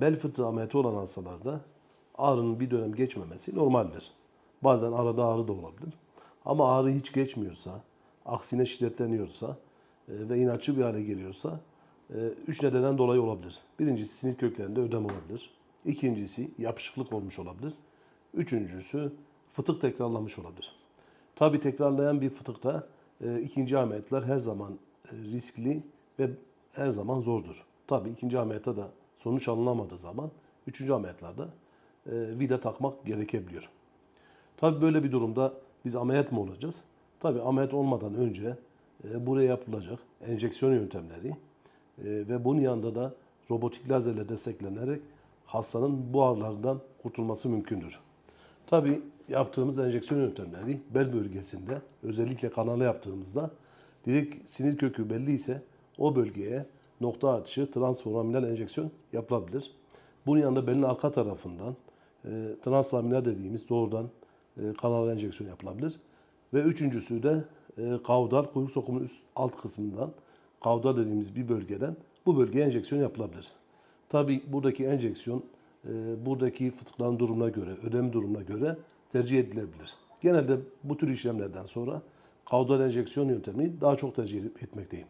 Bel fıtığı ameliyatı olan hastalarda ağrının bir dönem geçmemesi normaldir. Bazen arada ağrı da olabilir. Ama ağrı hiç geçmiyorsa, aksine şiddetleniyorsa e, ve inatçı bir hale geliyorsa e, üç nedenden dolayı olabilir. Birincisi sinir köklerinde ödem olabilir. İkincisi yapışıklık olmuş olabilir. Üçüncüsü fıtık tekrarlamış olabilir. Tabi tekrarlayan bir fıtıkta e, ikinci ameliyatlar her zaman riskli ve her zaman zordur. Tabi ikinci ameliyatta da sonuç alınamadığı zaman üçüncü ameliyatlarda e, vida takmak gerekebiliyor. Tabi böyle bir durumda biz ameliyat mı olacağız? Tabi ameliyat olmadan önce e, buraya yapılacak enjeksiyon yöntemleri e, ve bunun yanında da robotik lazerle desteklenerek hastanın bu ağrılardan kurtulması mümkündür. Tabi yaptığımız enjeksiyon yöntemleri bel bölgesinde özellikle kanala yaptığımızda direkt sinir kökü belli ise o bölgeye nokta atışı transforaminal enjeksiyon yapılabilir. Bunun yanında belin arka tarafından e, translaminar dediğimiz doğrudan e, kanal enjeksiyon yapılabilir. Ve üçüncüsü de e, kaudal kuyruk sokumunun üst alt kısmından kaudal dediğimiz bir bölgeden bu bölgeye enjeksiyon yapılabilir. Tabi buradaki enjeksiyon e, buradaki fıtıkların durumuna göre, ödem durumuna göre tercih edilebilir. Genelde bu tür işlemlerden sonra kaudal enjeksiyon yöntemini daha çok tercih etmekteyim.